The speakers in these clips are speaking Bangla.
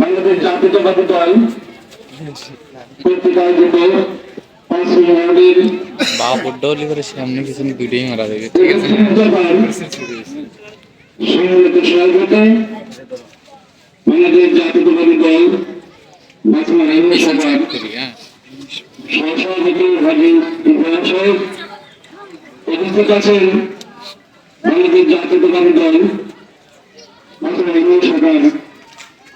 বাংলাদেশ জাতীয়তাবাদী দল পাঁচই ডলি করে সামনে কিছু দুটোই মারা যাবে। সম্মিলিত বাংলাদেশ জাতীয়তাবাদী দল বর্তমান আইন সভার সহসভাপতি হাজি ইব্রাহিম সাহেব উপস্থিত আছেন। বাংলাদেশ জাতীয়তাবাদী দল বর্তমান আইন সভার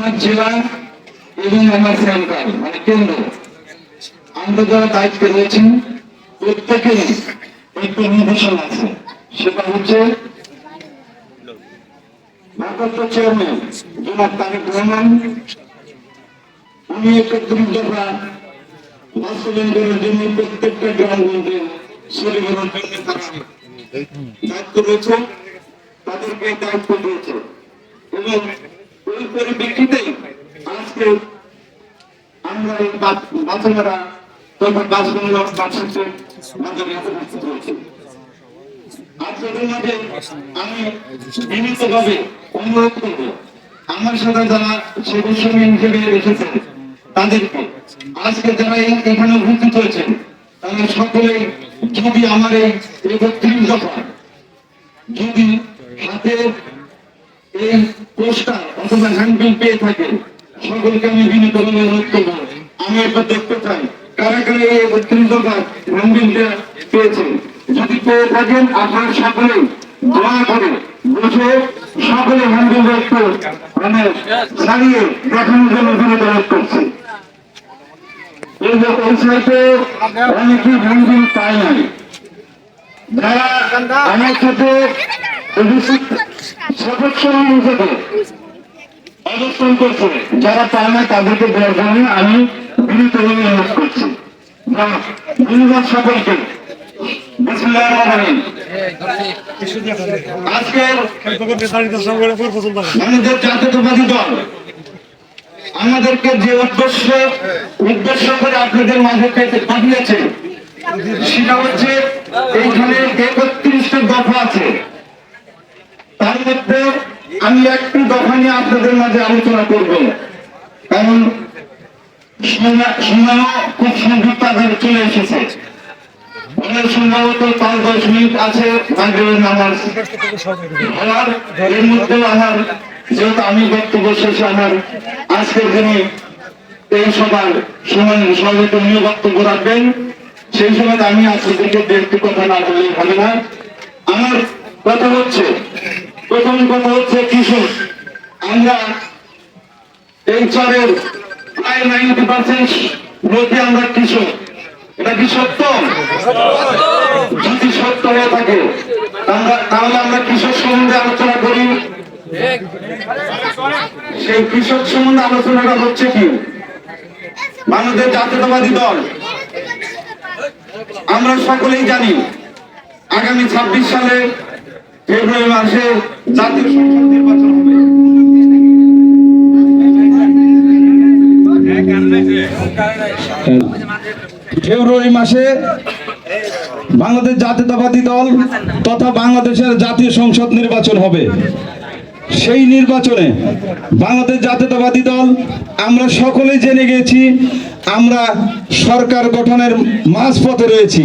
আমার জেলা এবং আমার সেন্টার মানে কেন্দ্র। আমরা যারা দায়িত্বে রয়েছেন, প্রত্যেকেরই একটা নির্দেশনা আছে। সেটা হচ্ছে এবং ওই পরিপ্রেক্ষিতেই আজকে আমরা এই বাচ্চারা করব, আমার সাথে যারা হিসেবে তাদেরকে, আজকে যারা এই- এখানে উপস্থিত হয়েছেন, তারা যদি আমার এই যদি হাতে এই পোস্টার অথবা হ্যান্ডবিল পেয়ে থাকে। সকলকে আমি বিনীতভাবে অনুরোধ করব। আমি এটা দেখতে চাই কারা কারা এই একত্রিশ দফা হ্যান্ডবিলটা পেয়েছেন। যদি পেয়ে থাকেন, আপনার সকলে দয়া করে বসে সকলে হ্যান্ডবিল একটু মানে ছাড়িয়ে দেখানোর জন্য বিনীত অনুরোধ করছি। এই যে সাইডে অনেকেই হ্যান্ডবিল পায় নাই। যারা আমার সাথে যারা পায় না তাদেরকে দেওয়ার জন্য আমি অনুরোধ করছি সকলকে আমাদেরকে যে উদ্দেশ্য উদ্দেশ্য করে আপনাদের মাঝে পাঠিয়েছে, সেটা হচ্ছে এইখানে একত্রিশটা দফা আছে। তার মধ্যে আমি একটি দফা নিয়ে আপনাদের মাঝে আলোচনা করব। কারণ সময়- সময়ও খুব সংক্ষিপ্ত আকারে চলে এসেছে। পাঁচ, দশ মিনিট আছে আমার যেহেতু আমি বক্তব্য শেষে আমার আজকের দিনে এই সবার সময় সবাইকে নিয়ে বক্তব্য রাখবেন, সেই সময় আমি আপনাদেরকে ব্যক্তি কথা না বললেই হবে না। আমার কথা হচ্ছে প্রথম কথা হচ্ছে কৃষক আমরা এই চরের প্রায় নাইনটি পার্সেন্ট লোকে আমরা কৃষক এটা কি সত্য? যদি সত্য হয়ে থাকে আমরা- তাহলে আমরা কৃষক সম্বন্ধে আলোচনা করি। সেই কৃষক সম্বন্ধে আলোচনাটা হচ্ছে কি? বাংলাদেশ জাতীয়তাবাদী দল। আমরা সকলেই জানি, আগামী ছাব্বিশ সালে ফেব্রুয়ারি মাসে জাতীয় সংসদ নির্বাচন হবে। ফেব্রুয়ারি মাসে বাংলাদেশ জাতীয়তাবাদী দল তথা বাংলাদেশের জাতীয় সংসদ নির্বাচন হবে। সেই নির্বাচনে বাংলাদেশ জাতীয়তাবাদী দল, আমরা সকলেই জেনে গেছি, আমরা সরকার গঠনের মাঝপথে রয়েছি।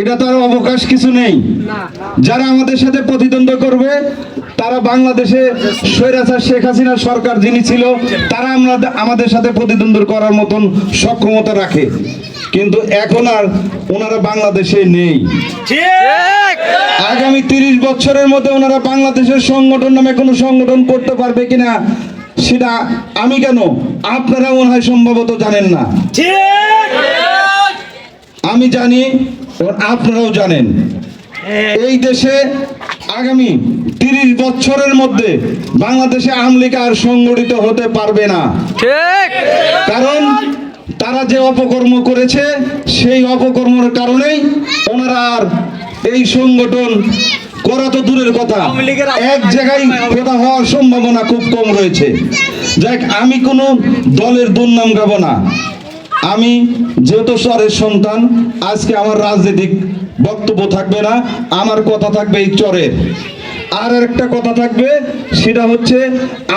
এটা তার অবকাশ কিছু নেই। যারা আমাদের সাথে প্রতিদ্বন্দ্ব করবে তারা বাংলাদেশে স্বৈরাচার শেখ হাসিনা সরকার যিনি ছিল তারা আমরা আমাদের সাথে প্রতিদ্বন্দ্ব করার মতন সক্ষমতা রাখে। কিন্তু এখন আর ওনারা বাংলাদেশে নেই। আগামী তিরিশ বছরের মধ্যে ওনারা বাংলাদেশের সংগঠন নামে কোনো সংগঠন করতে পারবে কিনা সেটা আমি কেন? আপনারা মনে হয় সম্ভবত জানেন না। আমি জানি এবং আপনারাও জানেন এই দেশে আগামী তিরিশ বছরের মধ্যে বাংলাদেশে আমলিকা আর সংগঠিত হতে পারবে না। কারণ তারা যে অপকর্ম করেছে সেই অপকর্মের কারণেই ওনারা আর এই সংগঠন করা তো দূরের কথা। এক জায়গায় কথা হওয়ার সম্ভাবনা খুব কম রয়েছে। যাক আমি কোনো দলের দুর্নাম গাবো না। আমি যেহেতু চরের সন্তান, আজকে আমার রাজনৈতিক বক্তব্য থাকবে না, আমার কথা থাকবে এই চরের। আর একটা কথা থাকবে, সেটা হচ্ছে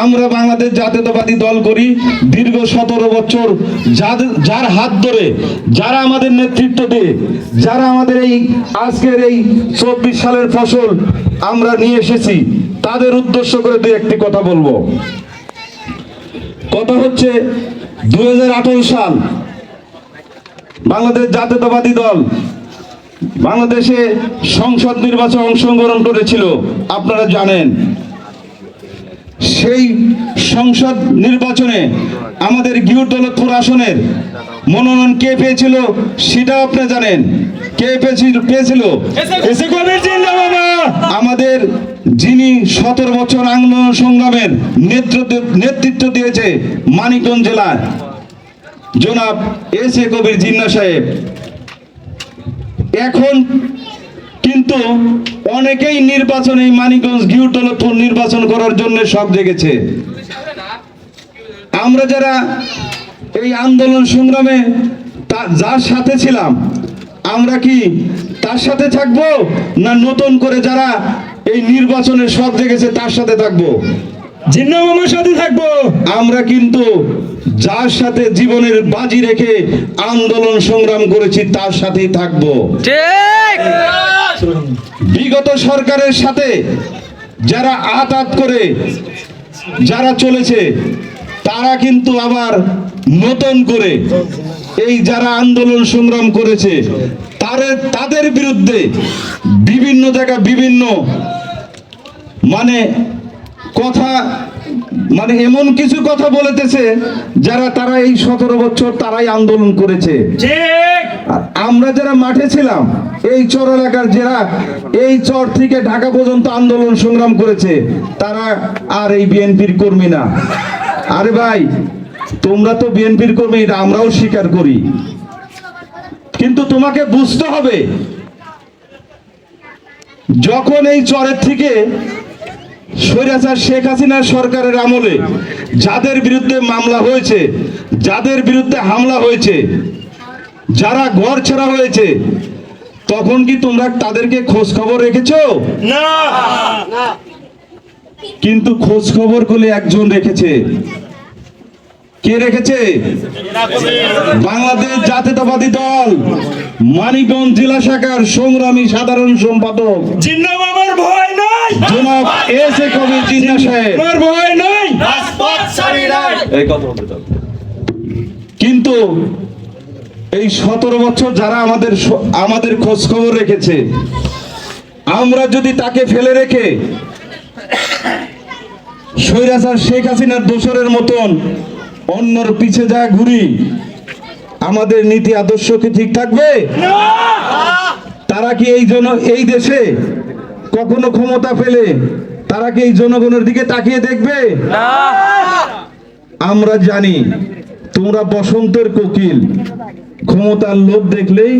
আমরা বাংলাদেশ জাতীয়তাবাদী দল করি দীর্ঘ সতেরো বছর। যার হাত ধরে, যারা আমাদের নেতৃত্ব দিয়ে, যারা আমাদের এই আজকের এই চব্বিশ সালের ফসল আমরা নিয়ে এসেছি, তাদের উদ্দেশ্য করে দু একটি কথা বলব। কথা হচ্ছে দু হাজার আঠেরো সাল বাংলাদেশ জাতীয়তাবাদী দল বাংলাদেশে সংসদ নির্বাচন অংশগ্রহণ করেছিল আপনারা জানেন। সেই সংসদ নির্বাচনে আমাদের গিউদৌলতপুর আসনের মনোনয়ন কে পেয়েছিল সেটাও আপনি জানেন। কে পেয়েছিল পেয়েছিল? আমাদের যিনি সতেরো বছর আন্দোলন সংগ্রামের নেতৃত্ব নেতৃত্ব দিয়েছে মানিকগঞ্জ জেলায় জনাব এস এ কবির জিন্না সাহেব। এখন কিন্তু অনেকেই নির্বাচন এই মানিকগঞ্জ গিউটলপুর নির্বাচন করার জন্য সব জেগেছে। আমরা যারা এই আন্দোলন সংগ্রামে যার সাথে ছিলাম, আমরা কি তার সাথে থাকব না নতুন করে যারা এই নির্বাচনে সব জেগেছে তার সাথে থাকব? জিন্না মামার সাথে থাকব। আমরা কিন্তু যার সাথে জীবনের বাজি রেখে আন্দোলন সংগ্রাম করেছি তার সাথেই থাকব। বিগত সরকারের সাথে যারা আতাত করে যারা চলেছে তারা কিন্তু আবার নতুন করে এই যারা আন্দোলন সংগ্রাম করেছে তাদের তাদের বিরুদ্ধে বিভিন্ন জায়গা বিভিন্ন মানে কথা মানে এমন কিছু কথা বলেতেছে যারা তারা এই সতেরো বছর তারাই আন্দোলন করেছে। আমরা যারা মাঠে ছিলাম এই চর এলাকার যারা এই চর থেকে ঢাকা পর্যন্ত আন্দোলন সংগ্রাম করেছে তারা আর এই বিএনপির কর্মী না। আরে ভাই তোমরা তো বিএনপির কর্মী এটা আমরাও স্বীকার করি। কিন্তু তোমাকে বুঝতে হবে যখন এই চরের থেকে স্বৈরাচার শেখ হাসিনার সরকারের আমলে যাদের বিরুদ্ধে মামলা হয়েছে যাদের বিরুদ্ধে হামলা হয়েছে যারা ঘর ছাড়া হয়েছে তখন কি তোমরা তাদেরকে খোঁজ খবর রেখেছো? না। কিন্তু খোঁজ খবর গুলি একজন রেখেছে। কে রেখেছে? বাংলাদেশ জাতীয়তাবাদী দল মানিকগঞ্জ জেলা শাখার সংগ্রামী সাধারণ সম্পাদক। ভয়। জনাব এস এ কবির জিন্না সাহেব। ভয় নাই। এই কথা বলতে চাও। কিন্তু এই সতেরো বছর যারা আমাদের আমাদের খোঁজ খবর রেখেছে আমরা যদি তাকে ফেলে রেখে স্বৈরাচার শেখ হাসিনার দোসরের মতন অন্যর পিছে যা ঘুরি আমাদের নীতি আদর্শ কি ঠিক থাকবে? তারা কি এই জন্য এই দেশে কখনো ক্ষমতা পেলে তারা কি এই জনগণের দিকে তাকিয়ে দেখবে? আমরা জানি তোমরা বসন্তের কোকিল। ক্ষমতার লোভ দেখলেই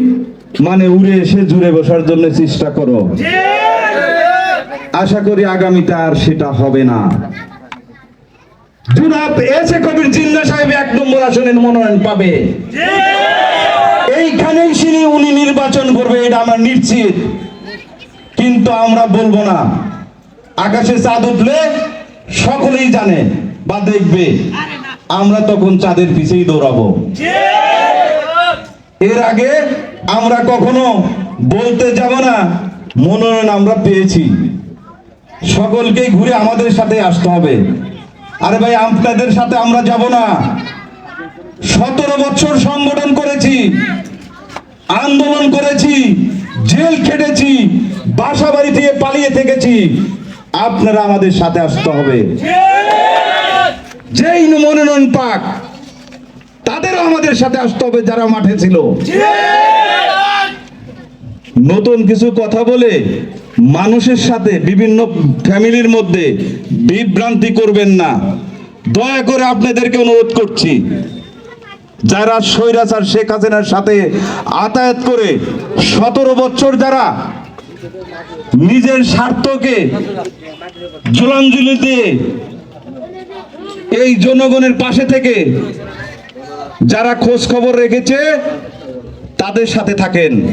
মানে উড়ে এসে জুড়ে বসার জন্য চেষ্টা করো। আশা করি আগামীতে আর সেটা হবে না। জুনাব এসে কবির জিন্না সাহেব এক নম্বর আসনের মনোনয়ন পাবে। এইখানেই উনি নির্বাচন করবে এটা আমার নিশ্চিত। কিন্তু আমরা বলব না। আকাশে চাঁদ উঠলে সকলেই জানে বা দেখবে। আমরা তখন চাঁদের পিছেই দৌড়াবো। এর আগে আমরা কখনো বলতে যাব না, মনোনয়ন আমরা পেয়েছি। সকলকেই ঘুরে আমাদের সাথে আসতে হবে। আরে ভাই, আপনাদের সাথে আমরা যাব না। সতেরো বছর সংগঠন করেছি, আন্দোলন করেছি, জেল খেটেছি বাসা বাড়ি থেকে পালিয়ে থেকেছি। আপনারা আমাদের সাথে আসতে হবে। যেই মনোনয়ন পাক। তাদেরও আমাদের সাথে আসতে হবে যারা মাঠে ছিল। নতুন কিছু কথা বলে মানুষের সাথে, বিভিন্ন ফ্যামিলির মধ্যে বিভ্রান্তি করবেন না। দয়া করে আপনাদেরকে অনুরোধ করছি, যারা স্বৈরাচার শেখ হাসিনার সাথে আতায়াত করে সতেরো বছর যারা নিজের স্বার্থকে জলাঞ্জলি দিয়ে এই জনগণের পাশে থেকে যারা খোঁজ খবর রেখেছে, তাদের সাথে থাকেন।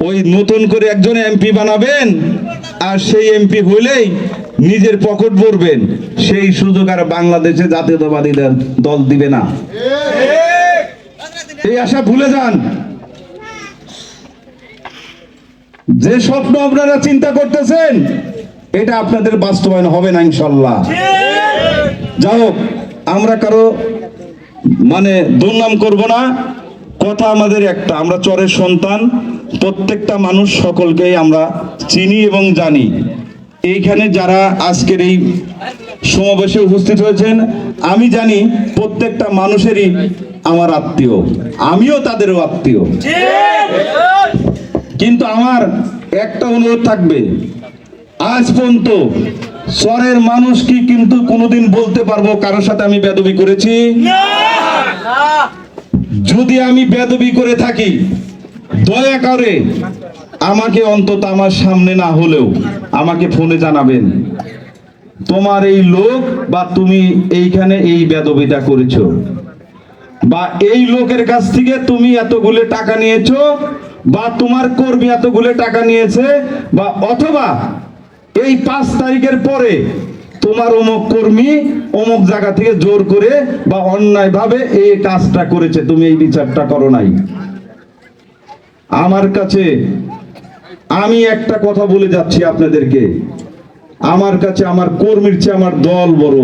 ওই নতুন করে একজন এমপি বানাবেন, আর সেই এমপি হইলেই নিজের পকেট ভরবেন। সেই সুযোগ আর বাংলাদেশে জাতীয়তাবাদী দল- দিবে না। এই আশা ভুলে যান। যে স্বপ্ন আপনারা চিন্তা করতেছেন, এটা আপনাদের বাস্তবায়ন হবে না, ইনশাল্লাহ। যাই হোক, আমরা কারও মানে দুর্নাম করব না। কথা আমাদের একটা, আমরা চরের সন্তান, প্রত্যেকটা মানুষ সকলকেই আমরা চিনি এবং জানি। এইখানে যারা আজকের এই সমাবেশে উপস্থিত হয়েছেন, আমি জানি প্রত্যেকটা মানুষেরই আমার আত্মীয়, আমিও তাদেরও আত্মীয়। কিন্তু আমার একটা অনুরোধ থাকবে। আজ পর্যন্ত স্বরের মানুষ কি কিন্তু কোনোদিন বলতে পারব কারোর সাথে আমি বেদবি করেছি? যদি আমি বেদবি করে থাকি দয়া করে আমাকে অন্তত আমার সামনে না হলেও আমাকে ফোনে জানাবেন। তোমার এই লোক বা তুমি এইখানে এই বেদবিটা করেছ। বা এই লোকের কাছ থেকে তুমি এতগুলো টাকা নিয়েছো বা তোমার কর্মী এতগুলো টাকা নিয়েছে, বা অথবা এই পাঁচ তারিখের পরে তোমার অমুক কর্মী অমুক জায়গা থেকে জোর করে বা অন্যায় ভাবে এই কাজটা করেছে, তুমি এই বিচারটা করো নাই। আমার কাছে, আমি একটা কথা বলে যাচ্ছি আপনাদেরকে। আমার কাছে আমার কর্মীর চেয়ে আমার দল বড়।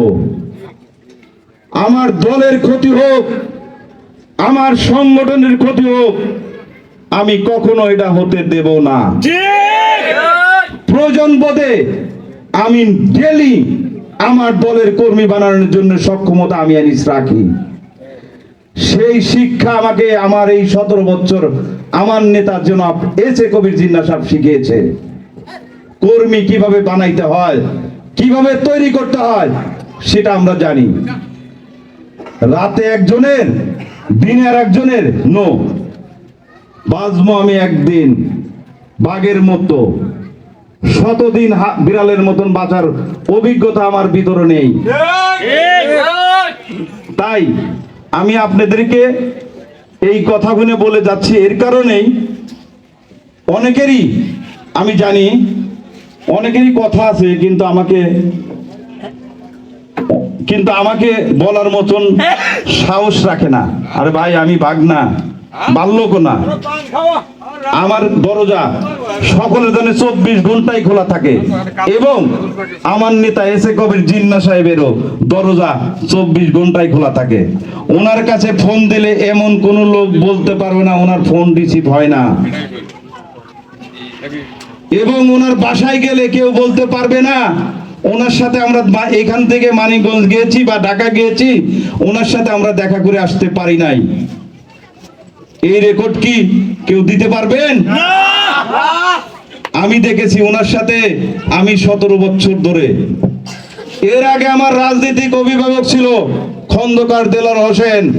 আমার দলের ক্ষতি হোক, আমার সংগঠনের ক্ষতি হোক আমি কখনো এটা হতে দেব না। প্রয়োজন বোধে আমি ডেলি আমার দলের কর্মী বানানোর জন্য সক্ষমতা আমি আনিস রাখি। সেই শিক্ষা আমাকে আমার এই সতেরো বছর আমার নেতা জনাব এস এ কবির জিন্না সাহেব শিখিয়েছে। কর্মী কীভাবে বানাইতে হয় কীভাবে তৈরি করতে হয় সেটা আমরা জানি। রাতে একজনের দিনের একজনের নো। বাজবো আমি একদিন, বাঘের মতো। শতদিন বিড়ালের মতন বাঁচার অভিজ্ঞতা আমার ভিতরে নেই। তাই আমি আপনাদেরকে এই কথাগুলো বলে যাচ্ছি। এর কারণেই অনেকেরই, আমি জানি, অনেকেরই কথা আছে, কিন্তু আমাকে কিন্তু আমাকে বলার মতন সাহস রাখে না। আরে ভাই, আমি বাঘ না। বাল্যক না আমার দরজা সকলের জন্য চব্বিশ ঘন্টাই খোলা থাকে। এবং আমার নেতা এস কবির জিন্না সাহেবেরও দরজা চব্বিশ ঘন্টাই খোলা থাকে। ওনার কাছে ফোন দিলে এমন কোন লোক বলতে পারবে না, ওনার ফোন রিসিভ হয় না। এবং ওনার বাসায় গেলে কেউ বলতে পারবে না, ওনার সাথে আমরা এখান থেকে মানিকগঞ্জ গিয়েছি বা ঢাকা গিয়েছি, ওনার সাথে আমরা দেখা করে আসতে পারি নাই। এই রেকর্ড কি কেউ দিতে পারবেন? আমি দেখেছি ওনার সাথে আমি সতেরো বছর ধরে। এর আগে আমার রাজনৈতিক অভিভাবক ছিল খন্দকার দেলার হোসেন।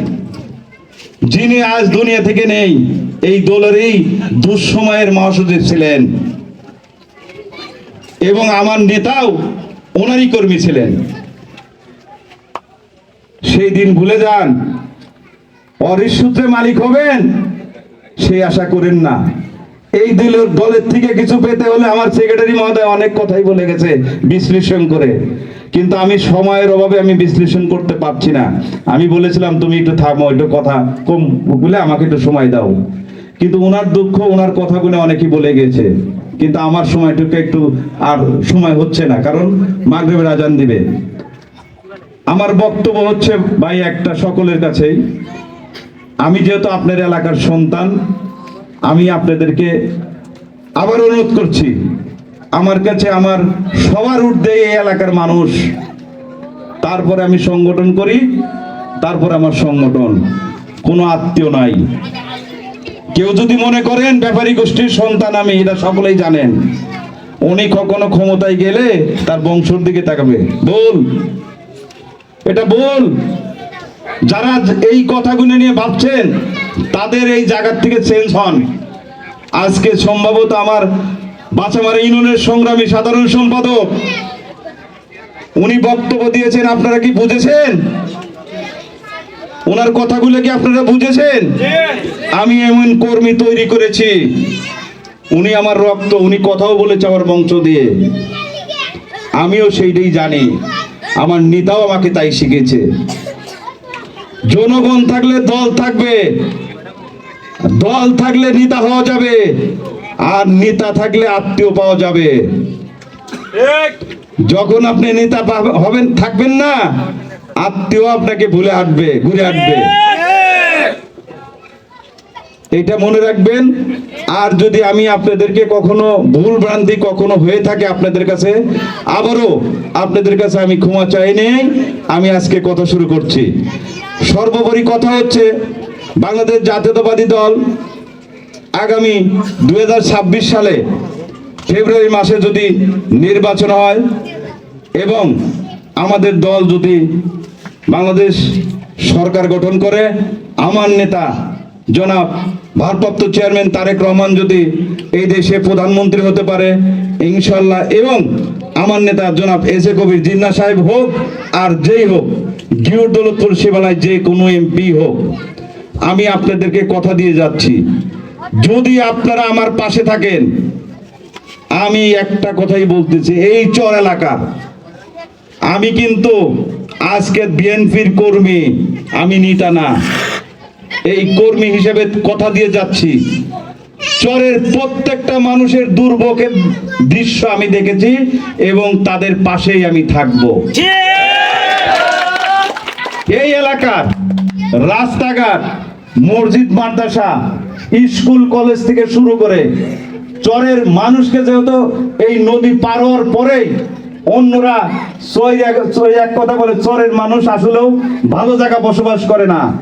যিনি আজ দুনিয়া থেকে নেই এই দলেরই দুঃসময়ের মহাসচিব ছিলেন। এবং আমার নেতাও ওনারই কর্মী ছিলেন। সেই দিন ভুলে যান অরিস সূত্রে মালিক হবেন? সেই আশা করেন না। এই দলের দলের থেকে কিছু পেতে হলে আমার সেক্রেটারি মহোদয় অনেক কথাই বলে গেছে বিশ্লেষণ করে। কিন্তু আমি সময়ের অভাবে আমি বিশ্লেষণ করতে পারছি না। আমি বলেছিলাম, তুমি একটু থামো, একটু কথা কম বলে আমাকে একটু সময় দাও। কিন্তু ওনার দুঃখ ওনার কথাগুলো অনেকেই বলে গেছে। কিন্তু আমার সময়টুকু একটু আর সময় হচ্ছে না, কারণ মাগরেবের আজান দিবে। আমার বক্তব্য হচ্ছে, ভাই, একটা সকলের কাছেই। আমি যেহেতু আপনার এলাকার সন্তান, আমি আপনাদেরকে আবার অনুরোধ করছি, আমার কাছে আমার সবার ঊর্ধ্বে এই এলাকার মানুষ, তারপরে আমি সংগঠন করি, তারপর আমার সংগঠন, কোনো আত্মীয় নাই। কেউ যদি মনে করেন ব্যাপারী গোষ্ঠীর সন্তান আমি, এটা সকলেই জানেন, উনি কখনো ক্ষমতায় গেলে তার বংশর দিকে তাকাবে। বল। এটা বল। যারা এই কথাগুলো নিয়ে ভাবছেন, তাদের এই জায়গার থেকে চেঞ্জ হন। আজকে সম্ভবত আমার বাঁচামারা ইউনিয়নের সংগ্রামী সাধারণ সম্পাদক, উনি বক্তব্য দিয়েছেন, আপনারা কি বুঝেছেন? ওনার কথাগুলো কি আপনারা বুঝেছেন? আমি এমন কর্মী তৈরি করেছি, উনি আমার রক্ত, উনি কথাও বলেছে আমার বংশ দিয়ে। আমিও সেইটাই জানি, আমার নেতাও আমাকে তাই শিখেছে। জনগণ থাকলে দল থাকবে। দল থাকলে নেতা হওয়া যাবে আর নেতা থাকলে আত্মীয় পাওয়া যাবে। যখন আপনি নেতা হবেন থাকবেন না আত্মীয় আপনাকে ভুলে হাঁটবে ঘুরে হাঁটবে। এটা মনে রাখবেন আর যদি আমি আপনাদেরকে কখনো ভুল ভ্রান্তি কখনো হয়ে থাকে আপনাদের কাছে আবারও আপনাদের কাছে আমি ক্ষমা চাই নেই আমি আজকে কথা শুরু করছি। সর্বোপরি কথা হচ্ছে বাংলাদেশ জাতীয়তাবাদী দল আগামী দু হাজার ছাব্বিশ সালে ফেব্রুয়ারি মাসে যদি নির্বাচন হয় এবং আমাদের দল যদি বাংলাদেশ সরকার গঠন করে, আমার নেতা জনাব ভারপ্রাপ্ত চেয়ারম্যান তারেক রহমান যদি এই দেশে প্রধানমন্ত্রী হতে পারে ইনশাল্লাহ এবং আমার নেতা জনাব এস এ কবির, জিন্না সাহেব হোক আর যেই হোক গিয়র দৌলতপুর যে কোনো এমপি হোক, আমি আপনাদেরকে কথা দিয়ে যাচ্ছি। যদি আপনারা আমার পাশে থাকেন, আমি একটা কথাই বলতেছি, এই চর এলাকা। আমি কিন্তু আজকে বিএনপির কর্মী, আমি নিতা না। এই কর্মী হিসেবে কথা দিয়ে যাচ্ছি। চরের প্রত্যেকটা মানুষের দুর্ভোগের দৃশ্য আমি দেখেছি এবং তাদের পাশেই আমি থাকব। এই এলাকার রাস্তাঘাট, মসজিদ, মাদ্রাসা, স্কুল, কলেজ থেকে শুরু করে চরের মানুষকে যেহেতু এই নদী পার হওয়ার পরেই অন্যরা ছয় এক- ছয় এক কথা বলে চরের মানুষ আসলেও ভালো জায়গা বসবাস করে না।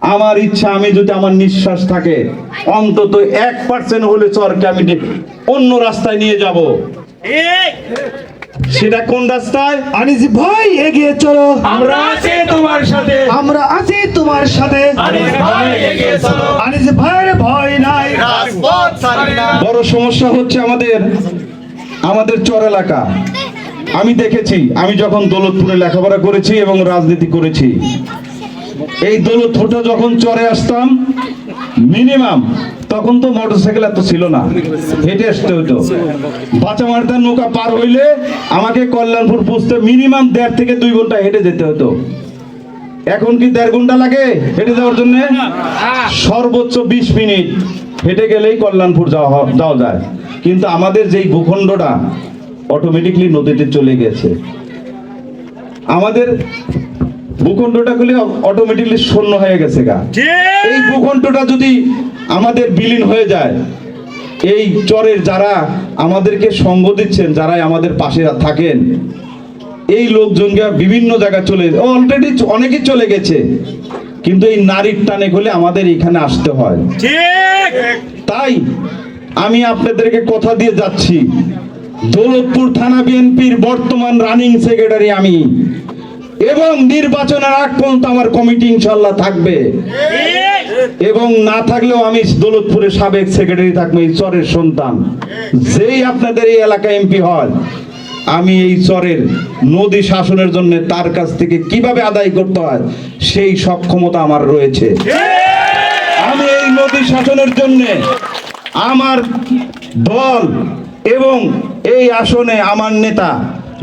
আমার ইচ্ছা, আমি যদি আমার নিঃশ্বাস থাকে, অন্তত এক পার্সেন্ট হলে চরকে আমি অন্য রাস্তায় নিয়ে যাব। সেটা কোন রাস্তায়? আনিস ভাই এগিয়ে চলো। আমরা আছি তোমার সাথে। আমরা আছি তোমার সাথে। আনিস ভাই এগিয়ে চলো। আনিস ভাইয়ের ভয় নাই। বড় সমস্যা হচ্ছে আমাদের আমাদের চর এলাকা। আমি দেখেছি আমি যখন দৌলতপুরে লেখাপড়া করেছি এবং রাজনীতি করেছি এই দৌলতপুরটা যখন চরে আসতাম মিনিমাম তখন তো মোটরসাইকেল এত ছিল না। হেঁটে আসতে হতো বাঁচামারদার নৌকা পার হইলে আমাকে কল্যাণপুর পৌঁছতে মিনিমাম দেড় থেকে দুই ঘণ্টা হেঁটে যেতে হতো। এখন কি দেড় ঘণ্টা লাগে হেঁটে যাওয়ার জন্য? সর্বোচ্চ বিশ মিনিট হেঁটে গেলেই কল্যাণপুর যাওয়া যাওয়া যায়। কিন্তু আমাদের যেই ভূখণ্ডটা অটোমেটিকলি নদীতে চলে গেছে। আমাদের ভূখণ্ডটা গুলি অটোমেটিকলি শূন্য হয়ে গেছে গা। এই ভূখণ্ডটা যদি আমাদের বিলীন হয়ে যায় এই চরের যারা আমাদেরকে সঙ্গ দিচ্ছেন যারাই আমাদের পাশে থাকেন এই লোকজনকে বিভিন্ন জায়গায় চলে অলরেডি অনেকে চলে গেছে কিন্তু এই নারীর টানে হলে আমাদের এখানে আসতে হয়। ঠিক! তাই আমি আপনাদেরকে কথা দিয়ে যাচ্ছি। দৌলতপুর থানা বিএনপির বর্তমান রানিং সেক্রেটারি আমি। এবং নির্বাচনের আগ পর্যন্ত আমার কমিটি ইনশাল্লাহ থাকবে। এবং না থাকলেও আমি দৌলতপুরের সাবেক সেক্রেটারি থাকব, এই চরের সন্তান। যেই আপনাদের এই এলাকা এমপি হয়, আমি এই চরের নদী শাসনের জন্য তার কাছ থেকে কীভাবে আদায় করতে হয়, সেই সক্ষমতা আমার রয়েছে। আমি এই নদী শাসনের জন্য আমার দল এবং এই আসনে আমার নেতা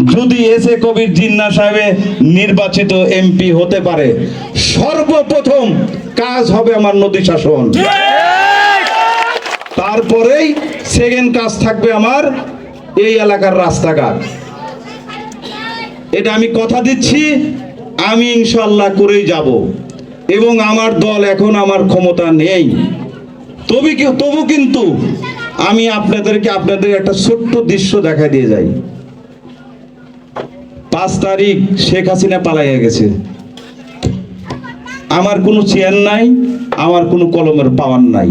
যদি এস এ কবির জিন্না সাহেবে নির্বাচিত এমপি হতে পারে সর্বপ্রথম কাজ হবে আমার নদী শাসন। তারপরেই সেকেন্ড কাজ থাকবে আমার এই এলাকার রাস্তাঘাট। এটা আমি কথা দিচ্ছি আমি ইনশাল্লাহ করেই যাব। এবং আমার দল এখন আমার ক্ষমতা নেই। তবে তবু কিন্তু আমি আপনাদেরকে আপনাদের একটা ছোট্ট দৃশ্য দেখা দিয়ে যাই। পাঁচ তারিখ শেখ হাসিনা পালাইয়া গেছে। আমার কোনো চেয়ার নাই, আমার কোনো কলমের পাওয়ার নাই।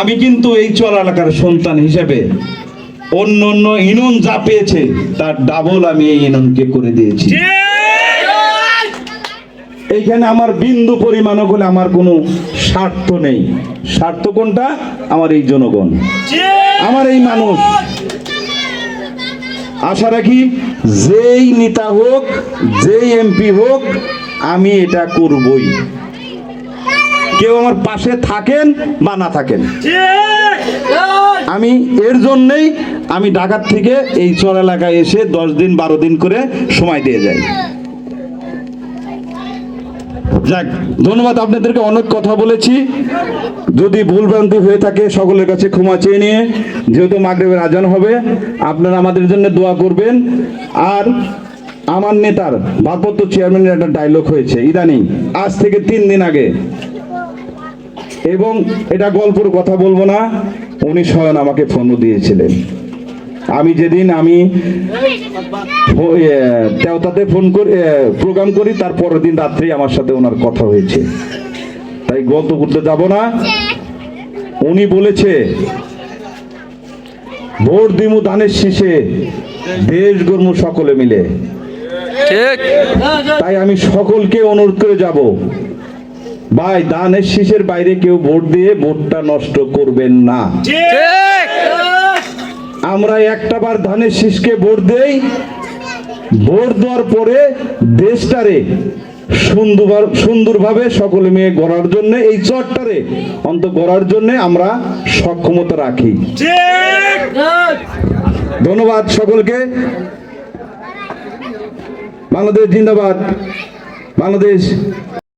আমি কিন্তু এই চল এলাকার সন্তান হিসেবে অন্য অন্য ইনন যা পেয়েছে, তার ডাবল আমি এই ইননকে করে দিয়েছি। এইখানে আমার বিন্দু পরিমাণ বলে আমার কোনো স্বার্থ নেই। স্বার্থ কোনটা? আমার এই জনগণ। আমার এই মানুষ। আশা রাখি, যেই নেতা হোক, যেই এমপি হোক, আমি এটা করবই। কেউ আমার পাশে থাকেন বা না থাকেন। আমি এর জন্যেই আমি ঢাকার থেকে এই চর এলাকায় এসে দশ দিন, বারো দিন করে সময় দিয়ে যাই। যাক, ধন্যবাদ, আপনাদেরকে অনেক কথা বলেছি। যদি ভুলভ্রান্তি হয়ে থাকে, সকলের কাছে ক্ষমা চেয়ে নিয়ে, যেহেতু মাগরেবের আজান হবে, আপনারা আমাদের জন্য দোয়া করবেন। আর আমার নেতার ভারপ্রাপ্ত চেয়ারম্যানের একটা ডায়লগ হয়েছে, ইদানিং, আজ থেকে তিন দিন আগে। এবং এটা গল্পর কথা বলব না, উনি স্বয়ং আমাকে ফোনও দিয়েছিলেন। আমি যেদিন আমি তেওতাতে ফোন করে প্রোগ্রাম করি তার পরের দিন রাত্রেই আমার সাথে ওনার কথা হয়েছে। তাই গল্প করতে যাব না। উনি বলেছে ভোট দিমু ধানের শীষে দেশ গর্ম সকলে মিলে। তাই আমি সকলকে অনুরোধ করে যাব। ভাই দানের শীষের বাইরে কেউ ভোট দিয়ে ভোটটা নষ্ট করবেন না। আমরা একটা বার ধানের শীষকে ভোট দেই ভোট দেওয়ার পরে দেশটারে সুন্দর সুন্দরভাবে সকলে মেয়ে গড়ার জন্য, এই চরটারে অন্ত গড়ার জন্য আমরা সক্ষমতা রাখি। ধন্যবাদ সকলকে। বাংলাদেশ জিন্দাবাদ। বাংলাদেশ